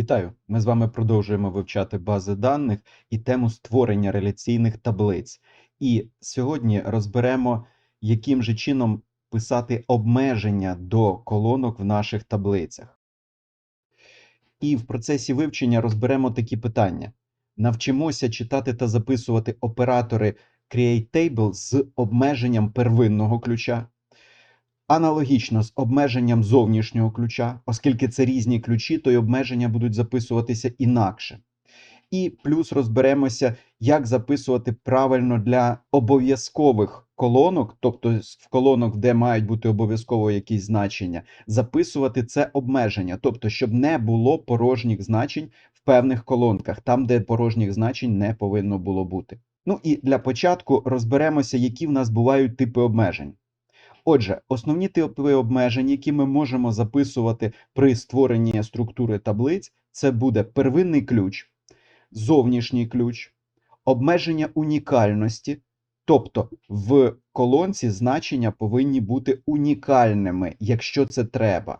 Вітаю! Ми з вами продовжуємо вивчати бази даних і тему створення реляційних таблиць. І сьогодні розберемо, яким же чином писати обмеження до колонок в наших таблицях. І в процесі вивчення розберемо такі питання. Навчимося читати та записувати оператори CreateTable з обмеженням первинного ключа. Аналогічно з обмеженням зовнішнього ключа, оскільки це різні ключі, то й обмеження будуть записуватися інакше. І плюс розберемося, як записувати правильно для обов'язкових колонок, тобто в колонок, де мають бути обов'язково якісь значення, записувати це обмеження, тобто, щоб не було порожніх значень в певних колонках, там, де порожніх значень не повинно було бути. Ну і для початку розберемося, які в нас бувають типи обмежень. Отже, основні типи обмежень, які ми можемо записувати при створенні структури таблиць, це буде первинний ключ, зовнішній ключ, обмеження унікальності, тобто в колонці значення повинні бути унікальними, якщо це треба.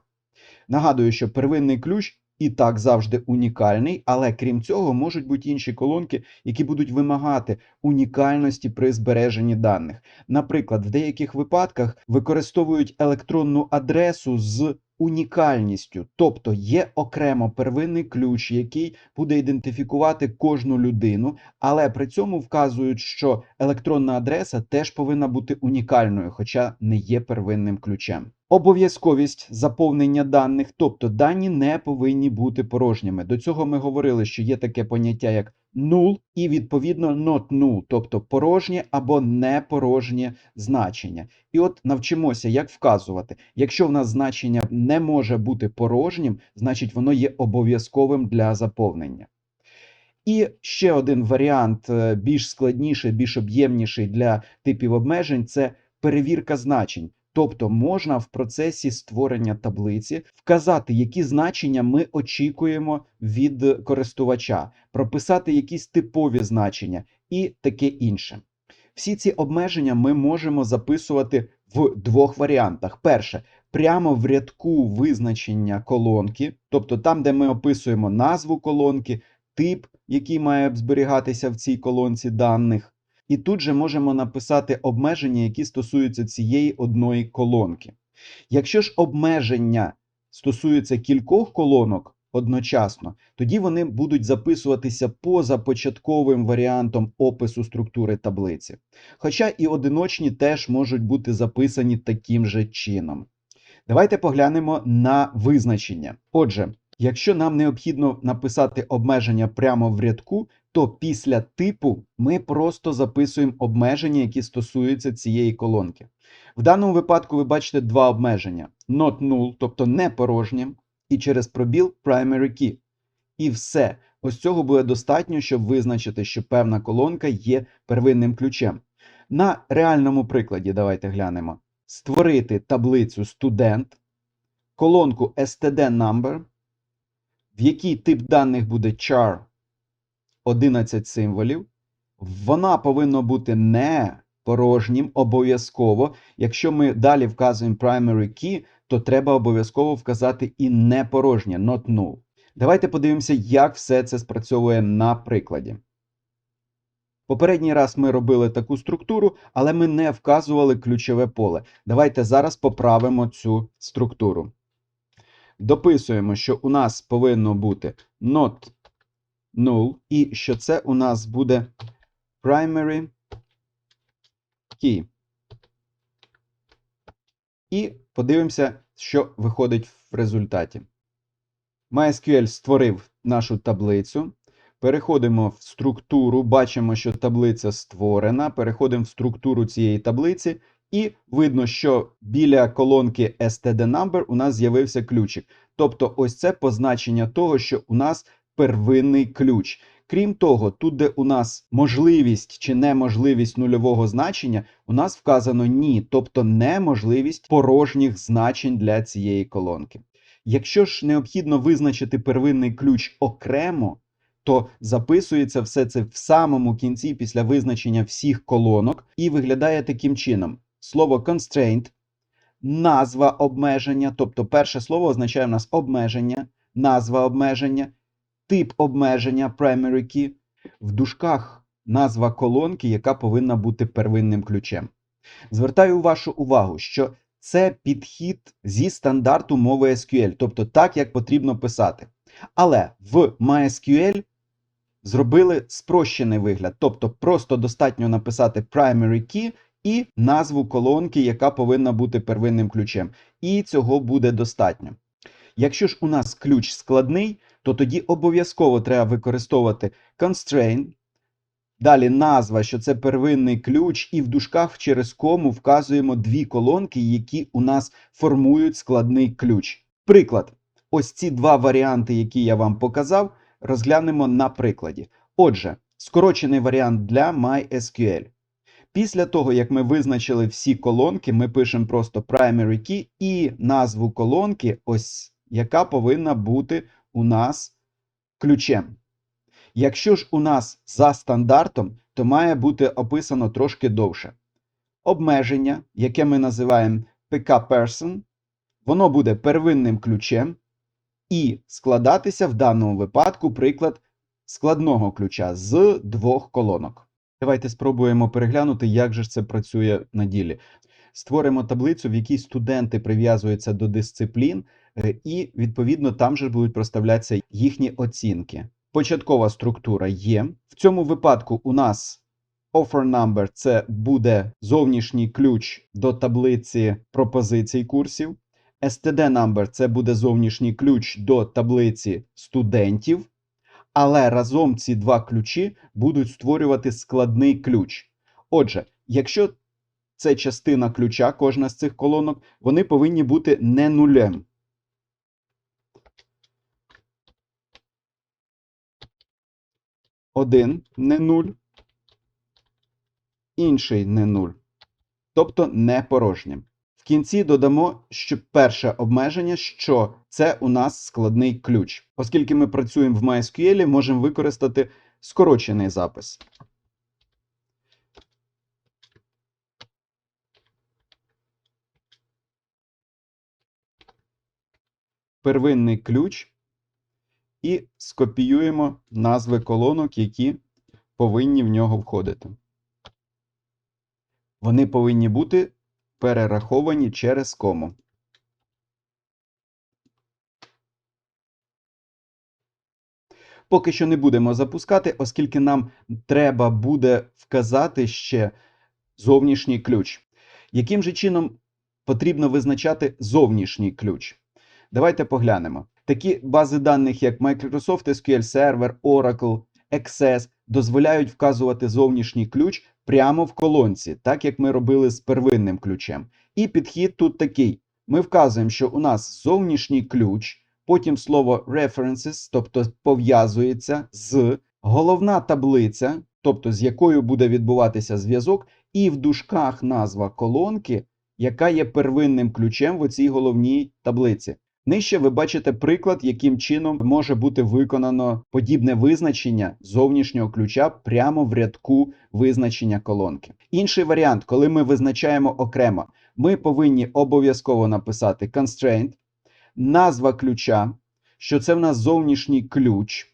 Нагадую, що первинний ключ і так завжди унікальний, але крім цього, можуть бути інші колонки, які будуть вимагати унікальності при збереженні даних. Наприклад, в деяких випадках використовують електронну адресу з унікальністю, тобто є окремо первинний ключ, який буде ідентифікувати кожну людину, але при цьому вказують, що електронна адреса теж повинна бути унікальною, хоча не є первинним ключем. Обов'язковість заповнення даних, тобто дані не повинні бути порожніми. До цього ми говорили, що є таке поняття як null і відповідно not null, тобто порожнє або непорожнє значення. І от навчимося, як вказувати. Якщо в нас значення не може бути порожнім, значить воно є обов'язковим для заповнення. І ще один варіант, е, більш складніший, більш об'ємніший для типів обмежень це перевірка значень. Тобто можна в процесі створення таблиці вказати, які значення ми очікуємо від користувача, прописати якісь типові значення і таке інше. Всі ці обмеження ми можемо записувати в двох варіантах. Перше, прямо в рядку визначення колонки, тобто там, де ми описуємо назву колонки, тип, який має зберігатися в цій колонці даних. І тут же можемо написати обмеження, які стосуються цієї одної колонки. Якщо ж обмеження стосуються кількох колонок одночасно, тоді вони будуть записуватися поза початковим варіантом опису структури таблиці. Хоча і одиночні теж можуть бути записані таким же чином. Давайте поглянемо на визначення. Отже, якщо нам необхідно написати обмеження прямо в рядку, то після типу ми просто записуємо обмеження, які стосуються цієї колонки. В даному випадку ви бачите два обмеження: not null, тобто не порожнє, і через пробіл primary key. І все. Ось цього буде достатньо, щоб визначити, що певна колонка є первинним ключем. На реальному прикладі давайте глянемо: створити таблицю студент, колонку std number, в якій тип даних буде char 11 символів. Вона повинна бути не порожнім обов'язково. Якщо ми далі вказуємо primary key, то треба обов'язково вказати і не порожнє, not null. Давайте подивимося, як все це спрацьовує на прикладі. Попередній раз ми робили таку структуру, але ми не вказували ключове поле. Давайте зараз поправимо цю структуру. Дописуємо, що у нас повинно бути not null, і що це у нас буде primary key. І подивимося, що виходить в результаті. MySQL створив нашу таблицю. Переходимо в структуру, бачимо, що таблиця створена. Переходимо в структуру цієї таблиці, і видно, що біля колонки std number у нас з'явився ключик. Тобто, ось це позначення того, що у нас первинний ключ. Крім того, тут, де у нас можливість чи неможливість нульового значення, у нас вказано ні, тобто неможливість порожніх значень для цієї колонки. Якщо ж необхідно визначити первинний ключ окремо, то записується все це в самому кінці після визначення всіх колонок і виглядає таким чином: слово constraint, назва обмеження, тобто перше слово означає в нас обмеження, назва обмеження. тип обмеження primary key, в дужках назва колонки, яка повинна бути первинним ключем. Звертаю вашу увагу, що це підхід зі стандарту мови SQL, тобто так, як потрібно писати. Але в MySQL зробили спрощений вигляд, тобто просто достатньо написати primary key і назву колонки, яка повинна бути первинним ключем. І цього буде достатньо. Якщо ж у нас ключ складний, то тоді обов'язково треба використовувати constraint, Далі назва, що це первинний ключ, і в дужках через кому вказуємо дві колонки, які у нас формують складний ключ. Приклад, ось ці два варіанти, які я вам показав, розглянемо на прикладі. Отже, скорочений варіант для MySQL. Після того, як ми визначили всі колонки, ми пишемо просто primary key і назву колонки, ось яка повинна бути у нас ключем. Якщо ж у нас за стандартом, то має бути описано трошки довше. Обмеження, яке ми називаємо PK-person, воно буде первинним ключем і складатися в даному випадку приклад складного ключа з двох колонок. Давайте спробуємо переглянути, як же це працює на ділі. Створимо таблицю, в якій студенти прив'язуються до дисциплін, е, і, відповідно, там же будуть проставлятися їхні оцінки. Початкова структура є. В цьому випадку у нас offer number це буде зовнішній ключ до таблиці пропозицій курсів. STD number це буде зовнішній ключ до таблиці студентів. Але разом ці два ключі будуть створювати складний ключ. Отже, якщо це частина ключа, кожна з цих колонок, вони повинні бути не нулем. Один не нуль, інший не нуль, тобто не порожнім. В кінці додамо, що перше обмеження, що це у нас складний ключ. Оскільки ми працюємо в MySQL, можемо використати скорочений запис. Первинний ключ і скопіюємо назви колонок, які повинні в нього входити. Вони повинні бути перераховані через кому. Поки що не будемо запускати, оскільки нам треба буде вказати ще зовнішній ключ. Яким же чином потрібно визначати зовнішній ключ? Давайте поглянемо. Такі бази даних, як Microsoft SQL Server, Oracle, Access, дозволяють вказувати зовнішній ключ прямо в колонці, так як ми робили з первинним ключем. І підхід тут такий: ми вказуємо, що у нас зовнішній ключ, потім слово references, тобто пов'язується з головна таблиця, тобто з якою буде відбуватися зв'язок, і в дужках назва колонки, яка є первинним ключем в цій головній таблиці. Нижче ви бачите приклад, яким чином може бути виконано подібне визначення зовнішнього ключа прямо в рядку визначення колонки. Інший варіант, коли ми визначаємо окремо, ми повинні обов'язково написати constraint, назва ключа, що це в нас зовнішній ключ,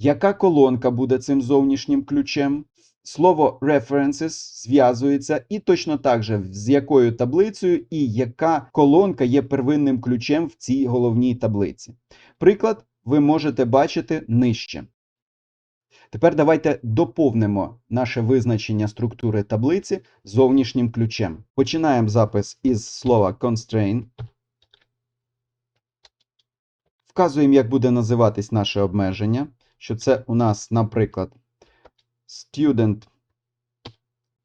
яка колонка буде цим зовнішнім ключем. Слово references зв'язується і точно так же з якою таблицею і яка колонка є первинним ключем в цій головній таблиці. Приклад ви можете бачити нижче. Тепер давайте доповнимо наше визначення структури таблиці зовнішнім ключем. Починаємо запис із слова constraint. Вказуємо, як буде називатись наше обмеження, що це у нас, наприклад, student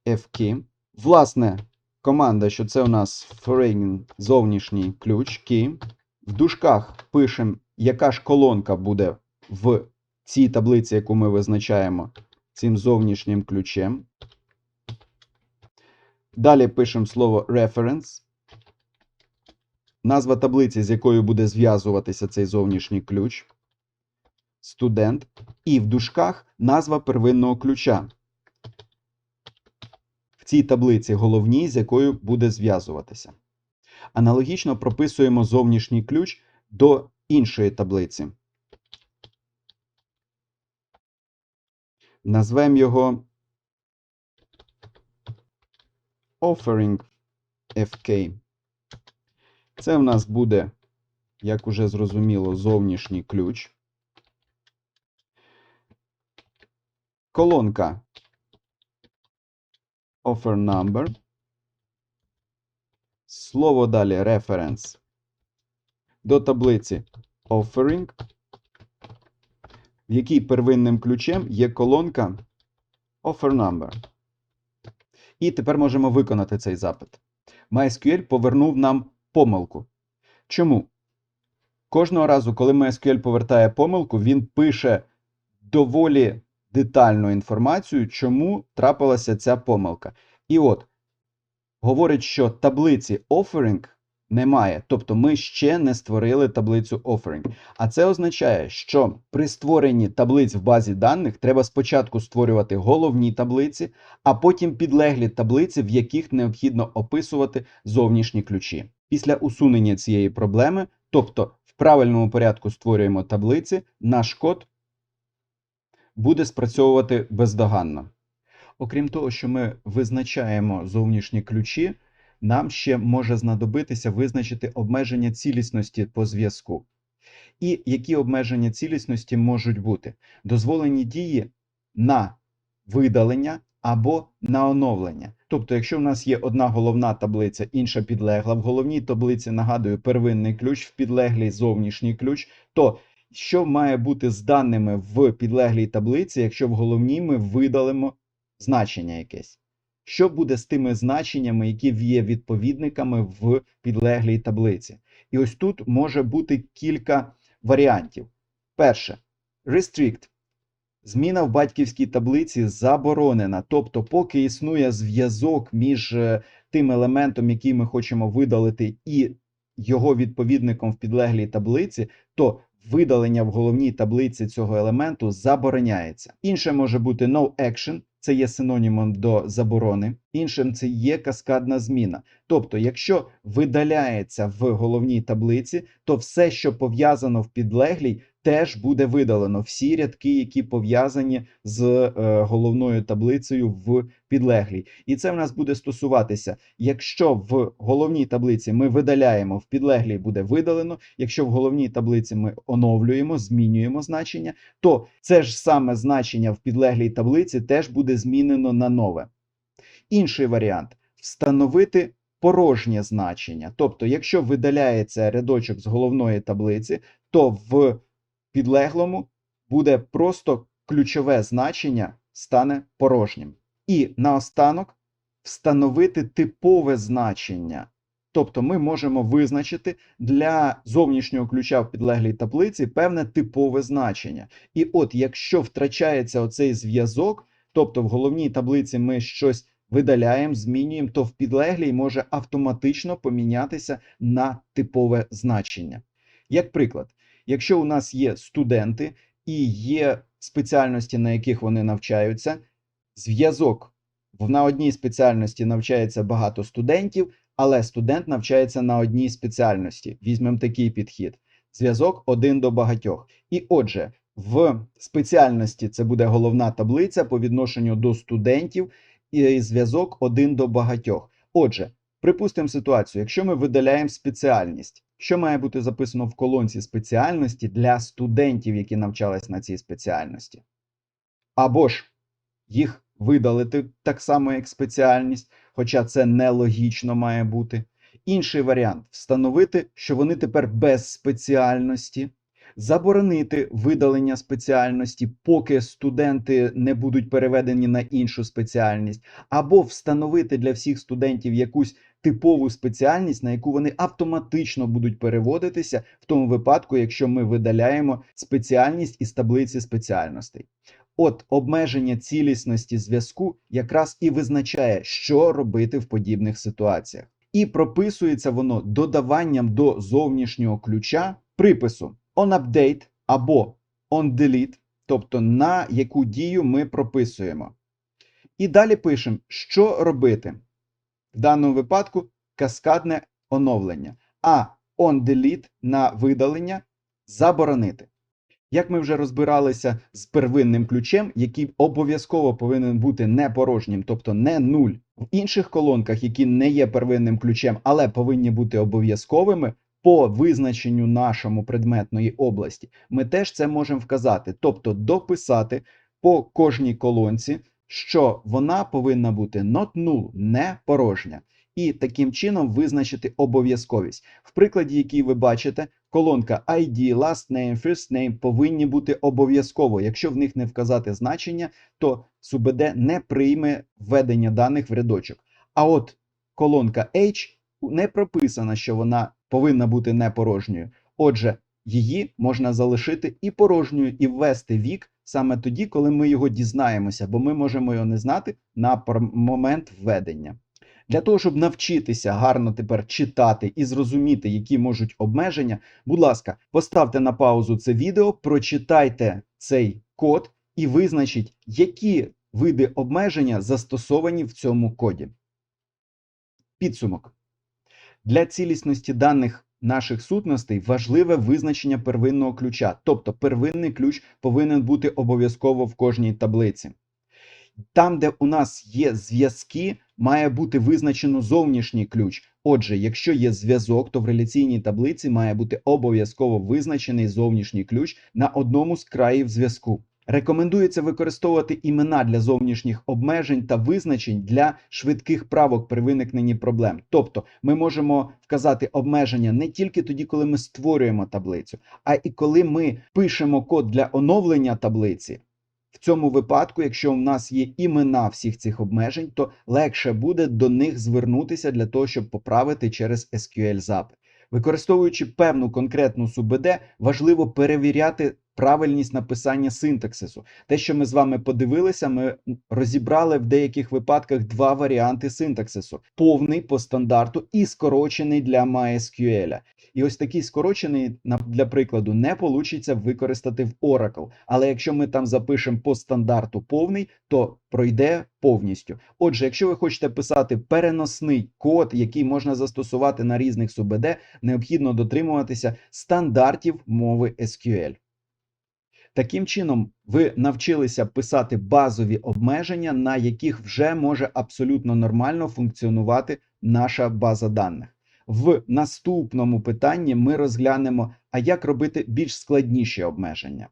fkey. Власне, команда, що це у нас foreign зовнішній ключ key. В дужках пишемо, яка ж колонка буде в цій таблиці, яку ми визначаємо цим зовнішнім ключем. Далі пишемо слово reference. Назва таблиці, з якою буде зв'язуватися цей зовнішній ключ. Студент. І в дужках назва первинного ключа. В цій таблиці головній, з якою буде зв'язуватися. Аналогічно прописуємо зовнішній ключ до іншої таблиці. Назвемо його offering FK. Це в нас буде, як уже зрозуміло, зовнішній ключ. Колонка offer number. Слово далі reference. До таблиці offering, в якій первинним ключем є колонка offer number. І тепер можемо виконати цей запит. MySQL повернув нам помилку. Чому? Кожного разу, коли MySQL повертає помилку, він пише доволі детальну інформацію, чому трапилася ця помилка. І от, говорить, що таблиці offering немає. Тобто ми ще не створили таблицю offering. А це означає, що при створенні таблиць в базі даних треба спочатку створювати головні таблиці, а потім підлеглі таблиці, в яких необхідно описувати зовнішні ключі. Після усунення цієї проблеми, тобто в правильному порядку створюємо таблиці, наш код буде спрацьовувати бездоганно. Окрім того, що ми визначаємо зовнішні ключі, нам ще може знадобитися визначити обмеження цілісності по зв'язку. І які обмеження цілісності можуть бути? Дозволені дії на видалення або на оновлення. Тобто, якщо в нас є одна головна таблиця, інша підлегла, в головній таблиці нагадую первинний ключ, в підлеглій зовнішній ключ, то що має бути з даними в підлеглій таблиці, якщо в головній ми видалимо значення якесь? Що буде з тими значеннями, які є відповідниками в підлеглій таблиці? І ось тут може бути кілька варіантів. Перше, restrict. Зміна в батьківській таблиці заборонена. Тобто, поки існує зв'язок між е, тим елементом, який ми хочемо видалити, і його відповідником в підлеглій таблиці, то видалення в головній таблиці цього елементу забороняється. Інше може бути no action, це є синонімом до заборони. Іншим це є каскадна зміна. Тобто, якщо видаляється в головній таблиці, то все, що пов'язано в підлеглій, теж буде видалено. Всі рядки, які пов'язані з е, головною таблицею в підлеглій. І це в нас буде стосуватися, якщо в головній таблиці ми видаляємо, в підлеглій буде видалено. Якщо в головній таблиці ми оновлюємо, змінюємо значення, то це ж саме значення в підлеглій таблиці теж буде змінено на нове. Інший варіант встановити порожнє значення. Тобто, якщо видаляється рядочок з головної таблиці, то в підлеглому буде просто ключове значення стане порожнім. І наостанок встановити типове значення. Тобто ми можемо визначити для зовнішнього ключа в підлеглій таблиці певне типове значення. І от, якщо втрачається оцей зв'язок, тобто в головній таблиці ми щось видаляємо, змінюємо, то в підлеглій може автоматично помінятися на типове значення. Як приклад, якщо у нас є студенти і є спеціальності, на яких вони навчаються, зв'язок на одній спеціальності навчається багато студентів, але студент навчається на одній спеціальності. Візьмемо такий підхід: зв'язок один до багатьох. І отже, в спеціальності це буде головна таблиця по відношенню до студентів і зв'язок один до багатьох. Отже, припустимо ситуацію, якщо ми видаляємо спеціальність, що має бути записано в колонці спеціальності для студентів, які навчались на цій спеціальності? Або ж їх видалити так само, як спеціальність, хоча це нелогічно має бути. Інший варіант встановити, що вони тепер без спеціальності, заборонити видалення спеціальності, поки студенти не будуть переведені на іншу спеціальність, або встановити для всіх студентів якусь типову спеціальність, на яку вони автоматично будуть переводитися в тому випадку, якщо ми видаляємо спеціальність із таблиці спеціальностей. От обмеження цілісності зв'язку якраз і визначає, що робити в подібних ситуаціях. І прописується воно додаванням до зовнішнього ключа припису onUpdate або onDelete, тобто на яку дію ми прописуємо. І далі пишемо, що робити. В даному випадку каскадне оновлення, а onDelete на видалення заборонити. Як ми вже розбиралися з первинним ключем, який обов'язково повинен бути не порожнім, тобто не нуль. В інших колонках, які не є первинним ключем, але повинні бути обов'язковими по визначенню нашому предметної області, ми теж це можемо вказати, тобто дописати по кожній колонці, що вона повинна бути not null, не порожня. І таким чином визначити обов'язковість. В прикладі, який ви бачите, колонка ID, last name, first name повинні бути обов'язково. Якщо в них не вказати значення, то СУБД не прийме введення даних в рядочок. А от колонка H не прописано, що вона повинна бути непорожньою. Отже, її можна залишити і порожньою, і ввести вік саме тоді, коли ми його дізнаємося, бо ми можемо його не знати на момент введення. Для того, щоб навчитися гарно тепер читати і зрозуміти, які можуть обмеження, будь ласка, поставте на паузу це відео, прочитайте цей код і визначіть, які види обмеження застосовані в цьому коді. Підсумок. Для цілісності даних наших сутностей важливе визначення первинного ключа, тобто первинний ключ повинен бути обов'язково в кожній таблиці. Там, де у нас є зв'язки, має бути визначено зовнішній ключ. Отже, якщо є зв'язок, то в реляційній таблиці має бути обов'язково визначений зовнішній ключ на одному з країв зв'язку. Рекомендується використовувати імена для зовнішніх обмежень та визначень для швидких правок при виникненні проблем. Тобто, ми можемо вказати обмеження не тільки тоді, коли ми створюємо таблицю, а і коли ми пишемо код для оновлення таблиці. В цьому випадку, якщо в нас є імена всіх цих обмежень, то легше буде до них звернутися для того, щоб поправити через SQL запит. Використовуючи певну конкретну СУБД, важливо перевіряти правильність написання синтаксису. Те, що ми з вами подивилися, ми розібрали в деяких випадках два варіанти синтаксису: повний по стандарту і скорочений для MySQL. І ось такий скорочений, для прикладу, не вийде використати в Oracle. Але якщо ми там запишемо по стандарту повний, то пройде повністю. Отже, якщо ви хочете писати переносний код, який можна застосувати на різних СУБД, необхідно дотримуватися стандартів мови SQL. Таким чином, ви навчилися писати базові обмеження, на яких вже може абсолютно нормально функціонувати наша база даних. В наступному питанні ми розглянемо, а як робити більш складніші обмеження.